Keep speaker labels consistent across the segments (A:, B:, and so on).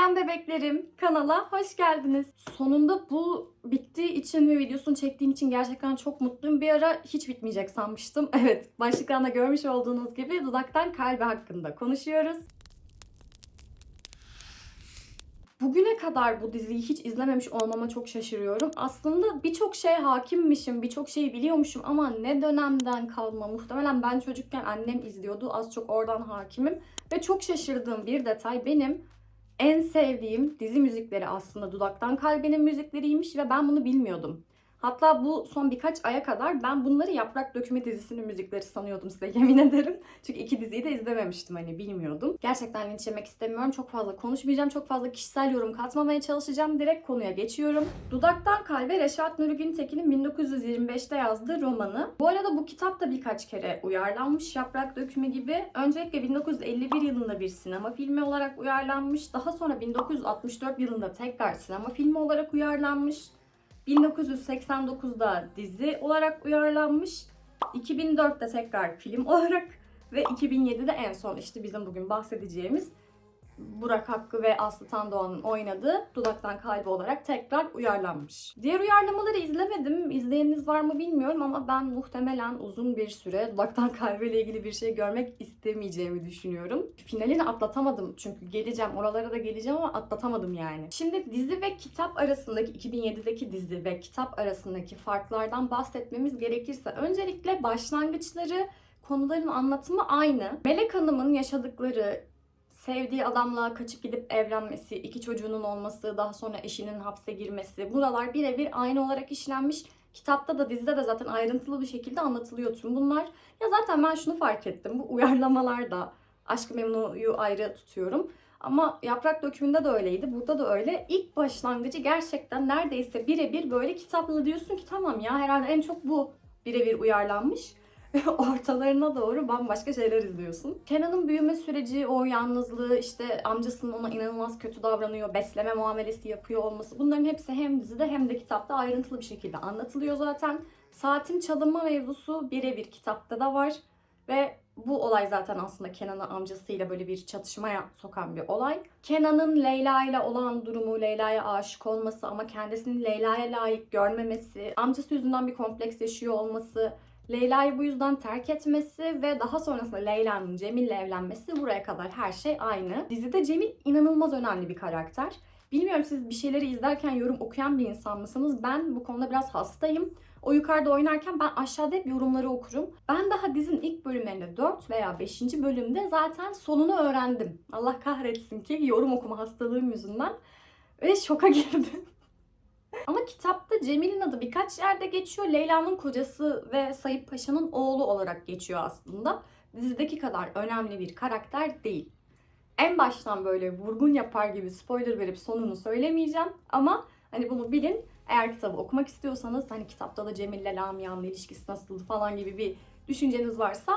A: Selam bebeklerim. Kanala hoş geldiniz. Sonunda bu bittiği için ve videosunu çektiğim için gerçekten çok mutluyum. Bir ara hiç bitmeyecek sanmıştım. Evet, başlıktan görmüş olduğunuz gibi dudaktan kalbe hakkında konuşuyoruz. Bugüne kadar bu diziyi hiç izlememiş olmama çok şaşırıyorum. Aslında birçok şeye hakimmişim, birçok şeyi biliyormuşum ama ne dönemden kalma. Muhtemelen ben çocukken annem izliyordu. Az çok oradan hakimim. Ve çok şaşırdığım bir detay benim en sevdiğim dizi müzikleri aslında Dudaktan Kalbe'nin müzikleriymiş ve ben bunu bilmiyordum. Hatta bu son birkaç aya kadar ben bunları Yaprak Dökümü dizisinin müzikleri sanıyordum size yemin ederim. Çünkü iki diziyi de izlememiştim hani bilmiyordum. Gerçekten linç yemek istemiyorum. Çok fazla konuşmayacağım. Çok fazla kişisel yorum katmamaya çalışacağım. Direkt konuya geçiyorum. Dudaktan Kalbe Reşat Nuri Güntekin'in 1925'te yazdığı romanı. Bu arada bu kitap da birkaç kere uyarlanmış Yaprak Dökümü gibi. Öncelikle 1951 yılında bir sinema filmi olarak uyarlanmış. Daha sonra 1964 yılında tekrar sinema filmi olarak uyarlanmış. 1989'da dizi olarak uyarlanmış. 2004'te tekrar film olarak ve 2007'de en son işte bizim bugün bahsedeceğimiz Burak Hakkı ve Aslı Tandoğan'ın oynadığı Dudaktan Kalbi olarak tekrar uyarlanmış. Diğer uyarlamaları izlemedim. İzleyeniniz var mı bilmiyorum ama ben muhtemelen uzun bir süre Dudaktan Kalbi ile ilgili bir şey görmek istemeyeceğimi düşünüyorum. Finalini atlatamadım çünkü geleceğim. Oralara da geleceğim ama atlatamadım yani. Şimdi dizi ve kitap arasındaki 2007'deki dizi ve kitap arasındaki farklardan bahsetmemiz gerekirse öncelikle başlangıçları konuların anlatımı aynı. Melek Hanım'ın yaşadıkları sevdiği adamla kaçıp gidip evlenmesi, iki çocuğunun olması, daha sonra eşinin hapse girmesi. Buralar birebir aynı olarak işlenmiş. Kitapta da dizide de zaten ayrıntılı bir şekilde anlatılıyor tüm bunlar. Ya zaten ben şunu fark ettim. Bu uyarlamalar da Aşk-ı Memnu'yu ayrı tutuyorum. Ama Yaprak Dökümü'nde de öyleydi. Burada da öyle. İlk başlangıcı gerçekten neredeyse birebir böyle kitapla diyorsun ki tamam ya herhalde en çok bu birebir uyarlanmış ortalarına doğru bambaşka şeyler izliyorsun. Kenan'ın büyüme süreci, o yalnızlığı, işte amcasının ona inanılmaz kötü davranıyor, besleme muamelesi yapıyor olması bunların hepsi hem dizide hem de kitapta ayrıntılı bir şekilde anlatılıyor zaten. Saatin çalınma mevzusu birebir kitapta da var ve bu olay zaten aslında Kenan'ı amcasıyla böyle bir çatışmaya sokan bir olay. Kenan'ın Leyla ile olan durumu, Leyla'ya aşık olması ama kendisini Leyla'ya layık görmemesi, amcası yüzünden bir kompleks yaşıyor olması, Leyla'yı bu yüzden terk etmesi ve daha sonrasında Leyla'nın Cemil'le evlenmesi buraya kadar her şey aynı. Dizide Cemil inanılmaz önemli bir karakter. Bilmiyorum siz bir şeyleri izlerken yorum okuyan bir insan mısınız? Ben bu konuda biraz hastayım. O yukarıda oynarken ben aşağıda hep yorumları okurum. Ben daha dizinin ilk bölümlerinde 4 veya 5. bölümde zaten sonunu öğrendim. Allah kahretsin ki yorum okuma hastalığım yüzünden. Ve şoka girdim. Ama kitapta Cemil'in adı birkaç yerde geçiyor. Leyla'nın kocası ve Sayıp Paşa'nın oğlu olarak geçiyor aslında. Dizideki kadar önemli bir karakter değil. En baştan böyle vurgun yapar gibi spoiler verip sonunu söylemeyeceğim ama hani bunu bilin. Eğer kitabı okumak istiyorsanız hani kitapta da Cemil'le Lamia'nın ilişkisi nasıldı falan gibi bir düşünceniz varsa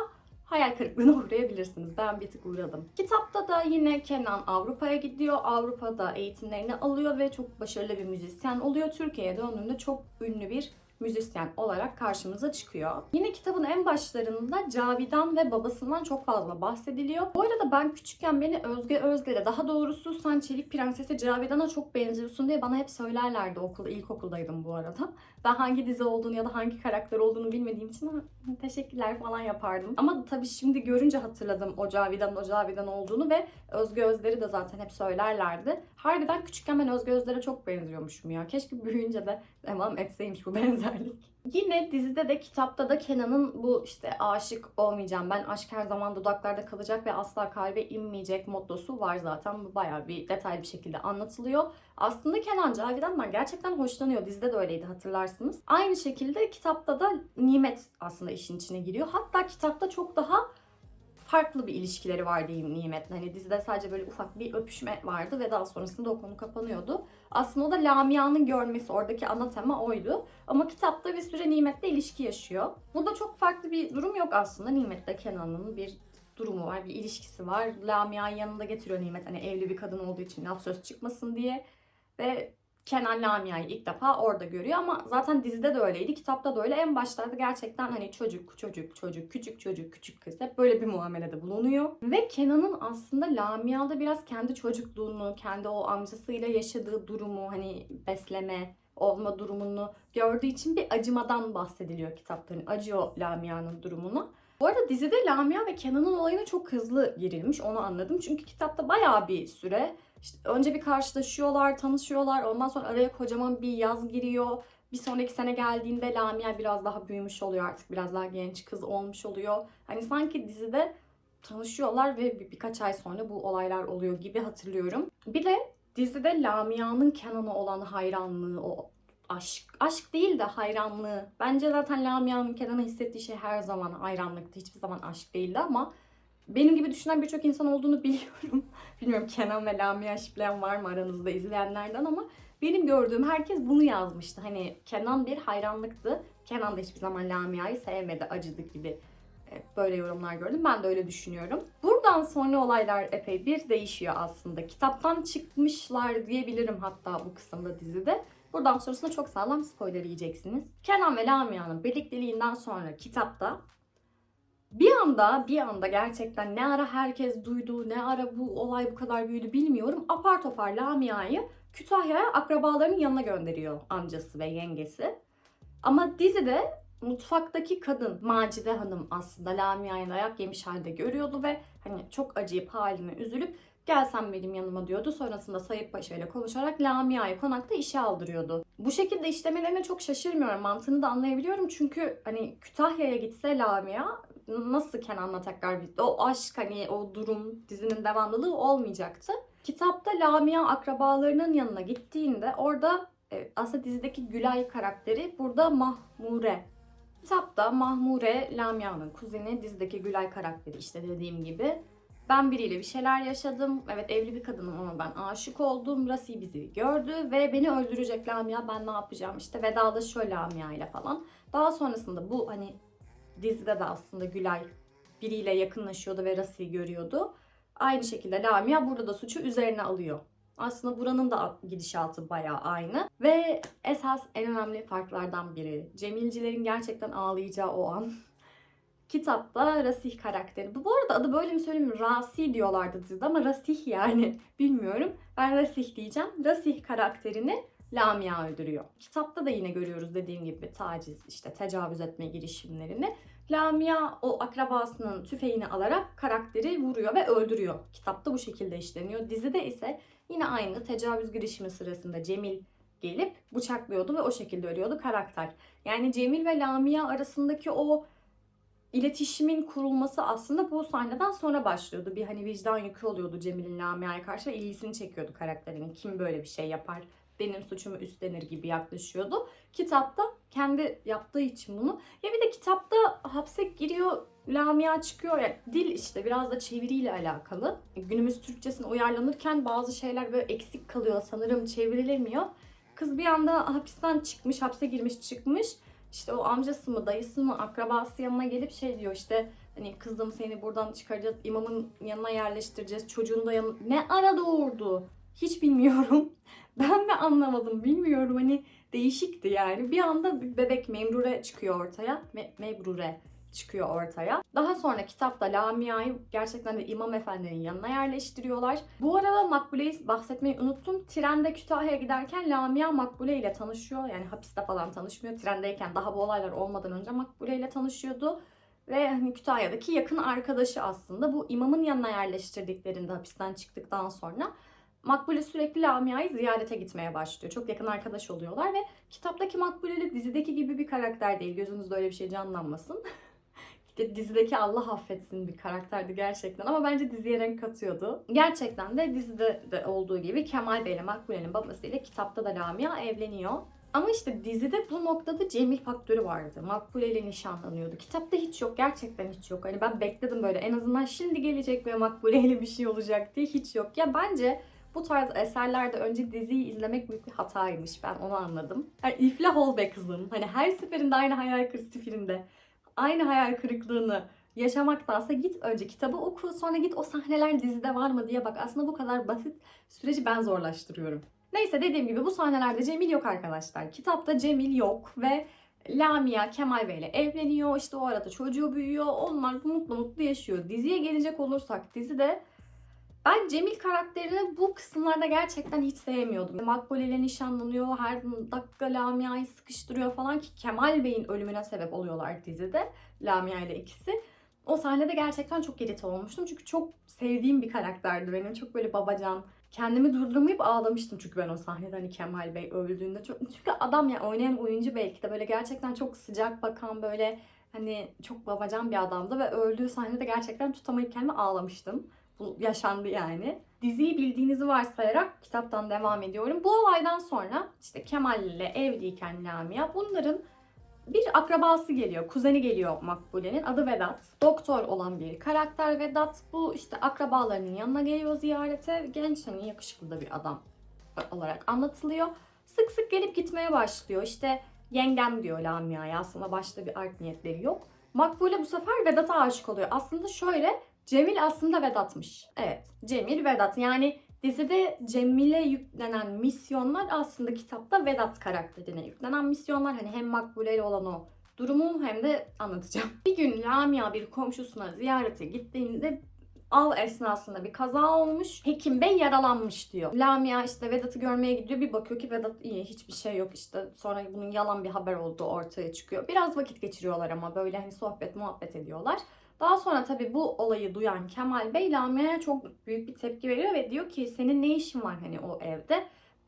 A: hayal kırıklığına uğrayabilirsiniz. Ben bir tık uğradım. Kitapta da yine Kenan Avrupa'ya gidiyor. Avrupa'da eğitimlerini alıyor ve çok başarılı bir müzisyen oluyor. Türkiye'ye döndüğünde çok ünlü bir müzisyen olarak karşımıza çıkıyor. Yine kitabın en başlarında Cavidan ve babasından çok fazla bahsediliyor. Bu arada ben küçükken beni Özge Özger'e daha doğrusu sen Çelik Prensesi Cavidan'a çok benziyorsun diye bana hep söylerlerdi okulda. İlkokuldaydım bu arada. Ben hangi dizi olduğunu ya da hangi karakter olduğunu bilmediğim için "Ha, teşekkürler falan yapardım. Ama tabii şimdi görünce hatırladım o Cavidan'ın o Cavidan olduğunu ve Özge Özler'i de zaten hep söylerlerdi. Harbiden küçükken ben Özge Özler'e çok benziyormuşum ya. Keşke büyüyünce de devam etseymiş bu benzerlik. Yine dizide de kitapta da Kenan'ın bu işte aşık olmayacağım ben aşk her zaman dudaklarda kalacak ve asla kalbe inmeyecek mottosu var zaten. Bu bayağı bir detaylı bir şekilde anlatılıyor. Aslında Kenan Cavidan'dan gerçekten hoşlanıyor. Dizide de öyleydi hatırlarsınız. Aynı şekilde kitapta da Nimet aslında işin içine giriyor. Hatta kitapta çok daha farklı bir ilişkileri var diyeyim Nimet'le. Hani dizide sadece böyle ufak bir öpüşme vardı ve daha sonrasında o konu kapanıyordu. Aslında o da Lamia'nın görmesi, oradaki ana tema oydu. Ama kitapta bir süre Nimet'le ilişki yaşıyor. Burada çok farklı bir durum yok aslında. Nimet'le Kenan'ın bir durumu var, bir ilişkisi var. Lamia'yı yanında getiriyor Nimet hani evli bir kadın olduğu için laf söz çıkmasın diye. Ve Kenan Lamia'yı ilk defa orada görüyor ama zaten dizide de öyleydi, kitapta da öyle. En başlarda gerçekten hani çocuk, çocuk, çocuk, küçük çocuk, küçük kız hep böyle bir muamelede bulunuyor. Ve Kenan'ın aslında Lamia'da biraz kendi çocukluğunu, kendi o amcasıyla yaşadığı durumu, hani besleme, olma durumunu gördüğü için bir acımadan bahsediliyor kitapta. Hani acıyor Lamia'nın durumunu. Bu arada dizide Lamia ve Kenan'ın olayına çok hızlı girilmiş onu anladım. Çünkü kitapta bayağı bir süre işte önce bir karşılaşıyorlar, tanışıyorlar. Ondan sonra araya kocaman bir yaz giriyor. Bir sonraki sene geldiğinde Lamia biraz daha büyümüş oluyor artık. Biraz daha genç kız olmuş oluyor. Hani sanki dizide tanışıyorlar ve bir, birkaç ay sonra bu olaylar oluyor gibi hatırlıyorum. Bir de dizide Lamia'nın Kenan'a olan hayranlığı, o aşk, aşk değil de hayranlığı. Bence zaten Lamia'nın Kenan'a hissettiği şey her zaman hayranlıktı. Hiçbir zaman aşk değildi ama benim gibi düşünen birçok insan olduğunu biliyorum. Bilmiyorum Kenan ve Lamia şipleyen var mı aranızda izleyenlerden ama benim gördüğüm herkes bunu yazmıştı. Hani Kenan bir hayranlıktı. Kenan da hiçbir zaman Lamia'yı sevmedi, acıdı gibi e, böyle yorumlar gördüm. Ben de öyle düşünüyorum. Buradan sonra olaylar epey bir değişiyor aslında. Kitaptan çıkmışlar diyebilirim hatta bu kısımda dizide. Buradan sonrasında çok sağlam spoiler yiyeceksiniz. Kenan ve Lamia'nın birlikteliğinden sonra kitapta bir anda bir anda gerçekten ne ara herkes duydu, ne ara bu olay bu kadar büyüdü bilmiyorum. Apar topar Lamia'yı Kütahya'ya akrabalarının yanına gönderiyor amcası ve yengesi. Ama dizide mutfaktaki kadın Macide Hanım aslında Lamia'yı dayak yemiş halde görüyordu ve hani çok acıyıp haline üzülüp gel sen benim yanıma diyordu. Sonrasında Sayıp Paşa ile konuşarak Lamia'yı konakta işe aldırıyordu. Bu şekilde işlemelerine çok şaşırmıyorum. Mantığını da anlayabiliyorum. Çünkü hani Kütahya'ya gitse Lamia nasıl Kenan'la tekrar bir o aşk hani o durum dizinin devamlılığı olmayacaktı. Kitapta Lamia akrabalarının yanına gittiğinde orada e, aslında dizideki Gülay karakteri burada Mahmure. Kitapta Mahmure Lamia'nın kuzeni, dizideki Gülay karakteri işte dediğim gibi. Ben biriyle bir şeyler yaşadım. Evet evli bir kadınım ama ben aşık oldum. Rasi bizi gördü ve beni öldürecek Lamia. Ben ne yapacağım? İşte vedalaşıyor Lamia ile falan. Daha sonrasında bu hani dizide de aslında Gülay biriyle yakınlaşıyordu ve Rasi'yi görüyordu. Aynı şekilde Lamia burada da suçu üzerine alıyor. Aslında buranın da gidişatı bayağı aynı. Ve esas en önemli farklardan biri. Cemilcilerin gerçekten ağlayacağı o an. Kitapta Rasih karakteri. Bu, arada adı böyle mi söyleyeyim? Rasi diyorlardı dizide ama Rasih yani. Bilmiyorum. Ben Rasih diyeceğim. Rasih karakterini Lamia öldürüyor. Kitapta da yine görüyoruz dediğim gibi taciz, işte tecavüz etme girişimlerini. Lamia o akrabasının tüfeğini alarak karakteri vuruyor ve öldürüyor. Kitapta bu şekilde işleniyor. Dizide ise yine aynı tecavüz girişimi sırasında Cemil gelip bıçaklıyordu ve o şekilde ölüyordu karakter. Yani Cemil ve Lamia arasındaki o iletişimin kurulması aslında bu sahneden sonra başlıyordu. Bir hani vicdan yükü oluyordu Cemil'in Lamia'ya karşı ve ilgisini çekiyordu karakterin. Kim böyle bir şey yapar, benim suçumu üstlenir gibi yaklaşıyordu. Kitapta kendi yaptığı için bunu. Ya bir de kitapta hapse giriyor, Lamia çıkıyor. Yani dil işte biraz da çeviriyle alakalı. Günümüz Türkçesine uyarlanırken bazı şeyler böyle eksik kalıyor sanırım çevrilemiyor. Kız bir anda hapisten çıkmış, hapse girmiş çıkmış. İşte o amcası mı, dayısı mı, akrabası yanına gelip şey diyor işte hani kızım seni buradan çıkaracağız, imamın yanına yerleştireceğiz, çocuğunu da yanına... Ne ara doğurdu? Hiç bilmiyorum. Ben mi anlamadım bilmiyorum hani değişikti yani. Bir anda bebek Memrure çıkıyor ortaya. Me- Mebrure çıkıyor ortaya. Daha sonra kitapta Lamia'yı gerçekten de İmam Efendi'nin yanına yerleştiriyorlar. Bu arada Makbule'yi bahsetmeyi unuttum. Trende Kütahya'ya giderken Lamia Makbule ile tanışıyor. Yani hapiste falan tanışmıyor. Trendeyken daha bu olaylar olmadan önce Makbule ile tanışıyordu. Ve hani Kütahya'daki yakın arkadaşı aslında. Bu imamın yanına yerleştirdiklerinde hapisten çıktıktan sonra Makbule sürekli Lamia'yı ziyarete gitmeye başlıyor. Çok yakın arkadaş oluyorlar ve kitaptaki Makbule ile dizideki gibi bir karakter değil. Gözünüzde öyle bir şey canlanmasın. Dizideki Allah affetsin bir karakterdi gerçekten ama bence diziye renk katıyordu. Gerçekten de dizide de olduğu gibi Kemal Bey ile Makbule'nin babasıyla kitapta da Lamia evleniyor. Ama işte dizide bu noktada Cemil faktörü vardı. Makbule ile nişanlanıyordu. Kitapta hiç yok. Gerçekten hiç yok. Hani ben bekledim böyle en azından şimdi gelecek ve Makbule ile bir şey olacak diye hiç yok. Ya bence bu tarz eserlerde önce diziyi izlemek büyük bir hataymış. Ben onu anladım. Yani iflah ol be kızım. Hani her seferinde aynı hayal kırıklığı filmde aynı hayal kırıklığını yaşamaktansa git önce kitabı oku sonra git o sahneler dizide var mı diye bak. Aslında bu kadar basit süreci ben zorlaştırıyorum. Neyse dediğim gibi bu sahnelerde Cemil yok arkadaşlar. Kitapta Cemil yok ve Lamia Kemal Bey ile evleniyor. İşte o arada çocuğu büyüyor. Onlar mutlu mutlu yaşıyor. Diziye gelecek olursak dizide ben Cemil karakterini bu kısımlarda gerçekten hiç sevmiyordum. Makbule ile nişanlanıyor, her dakika Lamia'yı sıkıştırıyor falan ki Kemal Bey'in ölümüne sebep oluyorlar dizide. Lamia ile ikisi. O sahnede gerçekten çok irite olmuştum. Çünkü çok sevdiğim bir karakterdi benim. Çok böyle babacan. Kendimi durduramayıp ağlamıştım çünkü ben o sahnede hani Kemal Bey öldüğünde. Çünkü adam ya oynayan oyuncu belki de böyle gerçekten çok sıcak bakan böyle hani çok babacan bir adamdı ve öldüğü sahnede gerçekten tutamayıp kendimi ağlamıştım. Bu yaşandı yani. Diziyi bildiğinizi varsayarak kitaptan devam ediyorum. Bu olaydan sonra işte Kemal ile evliyken Lamia bunların bir akrabası geliyor, kuzeni geliyor Makbule'nin. Adı Vedat. Doktor olan bir karakter Vedat. Bu işte akrabalarının yanına geliyor ziyarete. Genç hani yakışıklı da bir adam olarak anlatılıyor. Sık sık gelip gitmeye başlıyor. İşte yengem diyor Lamia'ya. Aslında başta bir art niyetleri yok. Makbule bu sefer Vedat'a aşık oluyor. Aslında şöyle Cemil aslında Vedat'mış. Evet Cemil Vedat yani dizide Cemil'e yüklenen misyonlar aslında kitapta Vedat karakterine yüklenen misyonlar. Hani hem Makbule ile olan o durumu hem de anlatacağım. Bir gün Lamia bir komşusuna ziyarete gittiğinde av esnasında bir kaza olmuş. Hekim Bey yaralanmış diyor. Lamia işte Vedat'ı görmeye gidiyor. Bir bakıyor ki Vedat iyi hiçbir şey yok işte. Sonra bunun yalan bir haber olduğu ortaya çıkıyor. Biraz vakit geçiriyorlar ama böyle hani sohbet muhabbet ediyorlar. Daha sonra tabii bu olayı duyan Kemal Bey Lamia'ya çok büyük bir tepki veriyor ve diyor ki senin ne işin var hani o evde?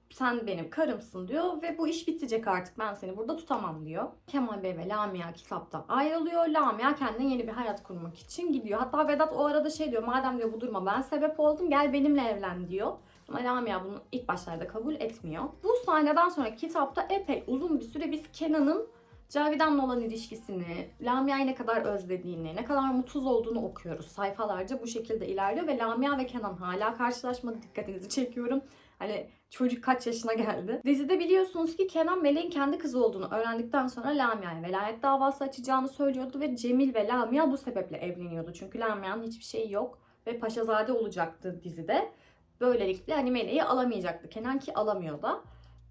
A: Sen benim karımsın diyor ve bu iş bitecek artık ben seni burada tutamam diyor. Kemal Bey ve Lamia kitapta ayrılıyor. Lamia kendine yeni bir hayat kurmak için gidiyor. Hatta Vedat o arada şey diyor madem diyor bu duruma ben sebep oldum gel benimle evlen diyor. Ama Lamia bunu ilk başlarda kabul etmiyor. Bu sahneden sonra kitapta epey uzun bir süre biz Kenan'ın Cavidan'la olan ilişkisini, Lamia'yı ne kadar özlediğini, ne kadar mutsuz olduğunu okuyoruz. Sayfalarca bu şekilde ilerliyor ve Lamia ve Kenan hala karşılaşmadı. Dikkatinizi çekiyorum. Hani çocuk kaç yaşına geldi. Dizide biliyorsunuz ki Kenan Meleğin kendi kızı olduğunu öğrendikten sonra Lamia'ya velayet davası açacağını söylüyordu ve Cemil ve Lamia bu sebeple evleniyordu. Çünkü Lamia'nın hiçbir şeyi yok ve paşazade olacaktı dizide. Böylelikle hani Meleği alamayacaktı Kenan ki alamıyor da.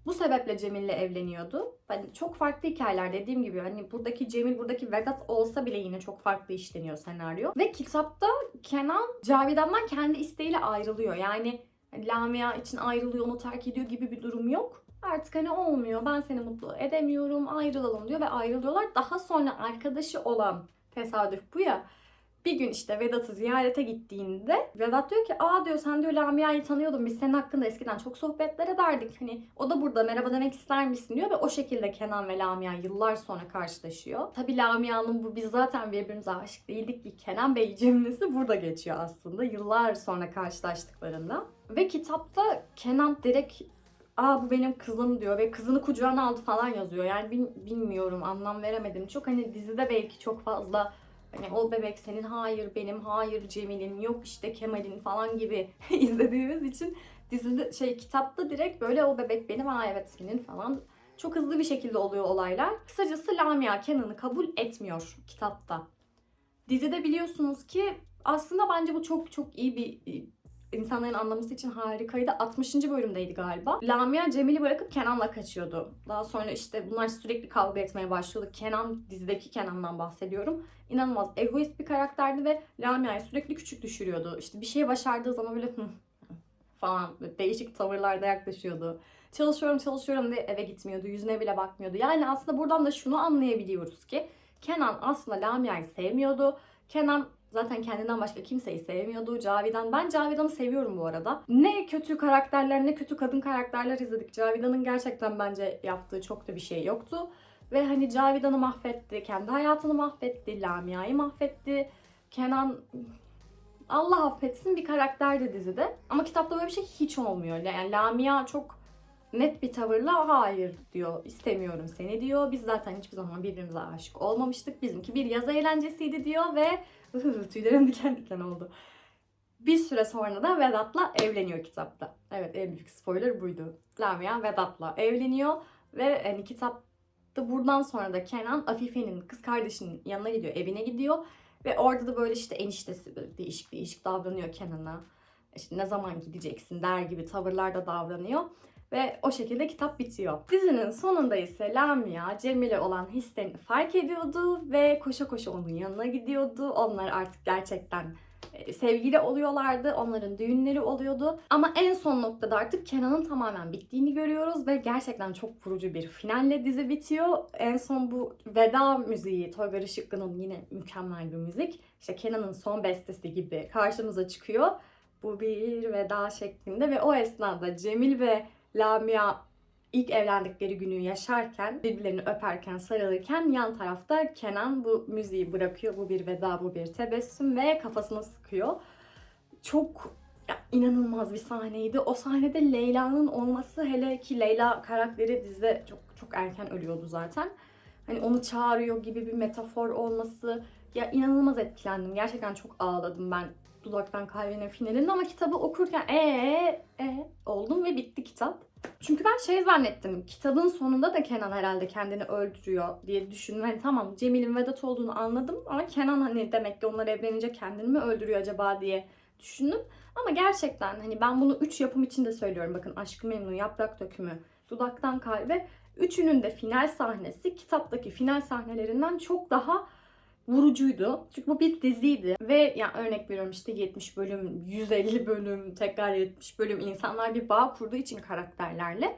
A: Bu sebeple Cemil'le evleniyordu. Hani çok farklı hikayeler dediğim gibi hani buradaki Cemil buradaki Vedat olsa bile yine çok farklı işleniyor senaryo. Ve kitapta Kenan Cavidan'dan kendi isteğiyle ayrılıyor. Yani Lamia için ayrılıyor onu terk ediyor gibi bir durum yok. Artık hani olmuyor ben seni mutlu edemiyorum ayrılalım diyor ve ayrılıyorlar. Daha sonra arkadaşı olan tesadüf bu ya bir gün işte Vedat'ı ziyarete gittiğinde Vedat diyor ki aa diyor sen diyor Lamia'yı tanıyordum biz senin hakkında eskiden çok sohbetler ederdik hani o da burada merhaba demek ister misin diyor ve o şekilde Kenan ve Lamia yıllar sonra karşılaşıyor. Tabi Lamia'nın bu biz zaten birbirimize aşık değildik ki Kenan Bey cümlesi burada geçiyor aslında yıllar sonra karşılaştıklarında. Ve kitapta Kenan direkt aa bu benim kızım diyor ve kızını kucağına aldı falan yazıyor. Yani bil- bilmiyorum anlam veremedim. Çok hani dizide belki çok fazla Hani o bebek senin, hayır benim, hayır Cemil'in, yok işte Kemal'in falan gibi izlediğimiz için dizide şey kitapta direkt böyle o bebek benim, aa evet senin falan. Çok hızlı bir şekilde oluyor olaylar. Kısacası Lamia Kenan'ı kabul etmiyor kitapta. Dizide biliyorsunuz ki aslında bence bu çok çok iyi bir insanların anlaması için harikaydı. 60. bölümdeydi galiba. Lamia Cemil'i bırakıp Kenan'la kaçıyordu. Daha sonra işte bunlar sürekli kavga etmeye başlıyordu. Kenan, dizideki Kenan'dan bahsediyorum. İnanılmaz egoist bir karakterdi ve Lamia'yı sürekli küçük düşürüyordu. İşte bir şey başardığı zaman böyle falan değişik tavırlarda yaklaşıyordu. Çalışıyorum çalışıyorum diye eve gitmiyordu. Yüzüne bile bakmıyordu. Yani aslında buradan da şunu anlayabiliyoruz ki Kenan aslında Lamia'yı sevmiyordu. Kenan Zaten kendinden başka kimseyi sevmiyordu. Cavidan. Ben Cavidan'ı seviyorum bu arada. Ne kötü karakterler ne kötü kadın karakterler izledik. Cavidan'ın gerçekten bence yaptığı çok da bir şey yoktu. Ve hani Cavidan'ı mahvetti. Kendi hayatını mahvetti. Lamia'yı mahvetti. Kenan Allah affetsin bir karakterdi dizide. Ama kitapta böyle bir şey hiç olmuyor. Yani Lamia çok net bir tavırla hayır diyor. istemiyorum seni diyor. Biz zaten hiçbir zaman birbirimize aşık olmamıştık. Bizimki bir yaz eğlencesiydi diyor ve tüylerim diken diken oldu. Bir süre sonra da Vedat'la evleniyor kitapta. Evet en büyük spoiler buydu. Lamia Vedat'la evleniyor ve hani kitapta buradan sonra da Kenan Afife'nin kız kardeşinin yanına gidiyor, evine gidiyor. Ve orada da böyle işte eniştesi böyle değişik değişik davranıyor Kenan'a. İşte ne zaman gideceksin der gibi tavırlarda davranıyor. Ve o şekilde kitap bitiyor. Dizinin sonunda ise Lamia Cemil'e olan hislerini fark ediyordu ve koşa koşa onun yanına gidiyordu. Onlar artık gerçekten e, sevgili oluyorlardı. Onların düğünleri oluyordu. Ama en son noktada artık Kenan'ın tamamen bittiğini görüyoruz ve gerçekten çok vurucu bir finalle dizi bitiyor. En son bu veda müziği Toygar Işıklı'nın yine mükemmel bir müzik. İşte Kenan'ın son bestesi gibi karşımıza çıkıyor. Bu bir veda şeklinde ve o esnada Cemil ve Lamia ilk evlendikleri günü yaşarken, birbirlerini öperken, sarılırken yan tarafta Kenan bu müziği bırakıyor. Bu bir veda, bu bir tebessüm ve kafasını sıkıyor. Çok ya, inanılmaz bir sahneydi. O sahnede Leyla'nın olması hele ki Leyla karakteri dizide çok çok erken ölüyordu zaten. Hani onu çağırıyor gibi bir metafor olması ya inanılmaz etkilendim. Gerçekten çok ağladım ben Dudaktan Kalbine finalinde ama kitabı okurken ee ee oldum ve bitti kitap. Çünkü ben şey zannettim. Kitabın sonunda da Kenan herhalde kendini öldürüyor diye düşündüm. Hani tamam Cemil'in Vedat olduğunu anladım ama Kenan hani demek ki onlar evlenince kendini mi öldürüyor acaba diye düşündüm. Ama gerçekten hani ben bunu 3 yapım için de söylüyorum. Bakın Aşkı Memnu, Yaprak Dökümü, Dudaktan Kalbe. Üçünün de final sahnesi kitaptaki final sahnelerinden çok daha vurucuydu. Çünkü bu bir diziydi ve ya örnek veriyorum işte 70 bölüm, 150 bölüm, tekrar 70 bölüm insanlar bir bağ kurduğu için karakterlerle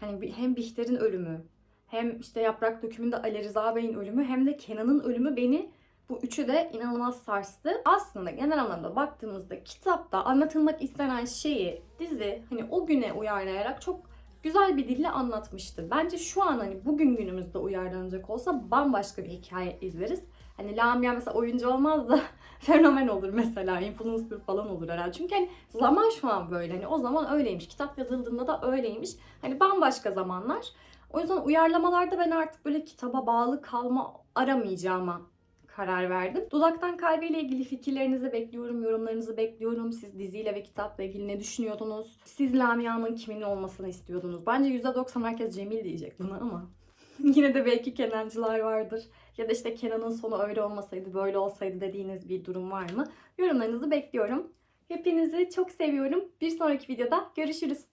A: hani hem Bihter'in ölümü, hem işte Yaprak Dökümü'nde Ali Rıza Bey'in ölümü hem de Kenan'ın ölümü beni bu üçü de inanılmaz sarstı. Aslında genel anlamda baktığımızda kitapta anlatılmak istenen şeyi dizi hani o güne uyarlayarak çok güzel bir dille anlatmıştı. Bence şu an hani bugün günümüzde uyarlanacak olsa bambaşka bir hikaye izleriz. Hani Lamia mesela oyuncu olmaz da fenomen olur mesela. Influencer falan olur herhalde. Çünkü hani zaman şu an böyle. Hani o zaman öyleymiş. Kitap yazıldığında da öyleymiş. Hani bambaşka zamanlar. O yüzden uyarlamalarda ben artık böyle kitaba bağlı kalma aramayacağıma karar verdim. Dudaktan Kalbe ile ilgili fikirlerinizi bekliyorum, yorumlarınızı bekliyorum. Siz diziyle ve kitapla ilgili ne düşünüyordunuz? Siz Lamia'nın kimin olmasını istiyordunuz? Bence %90 herkes Cemil diyecek buna ama yine de belki Kenancılar vardır. Ya da işte Kenan'ın sonu öyle olmasaydı, böyle olsaydı dediğiniz bir durum var mı? Yorumlarınızı bekliyorum. Hepinizi çok seviyorum. Bir sonraki videoda görüşürüz.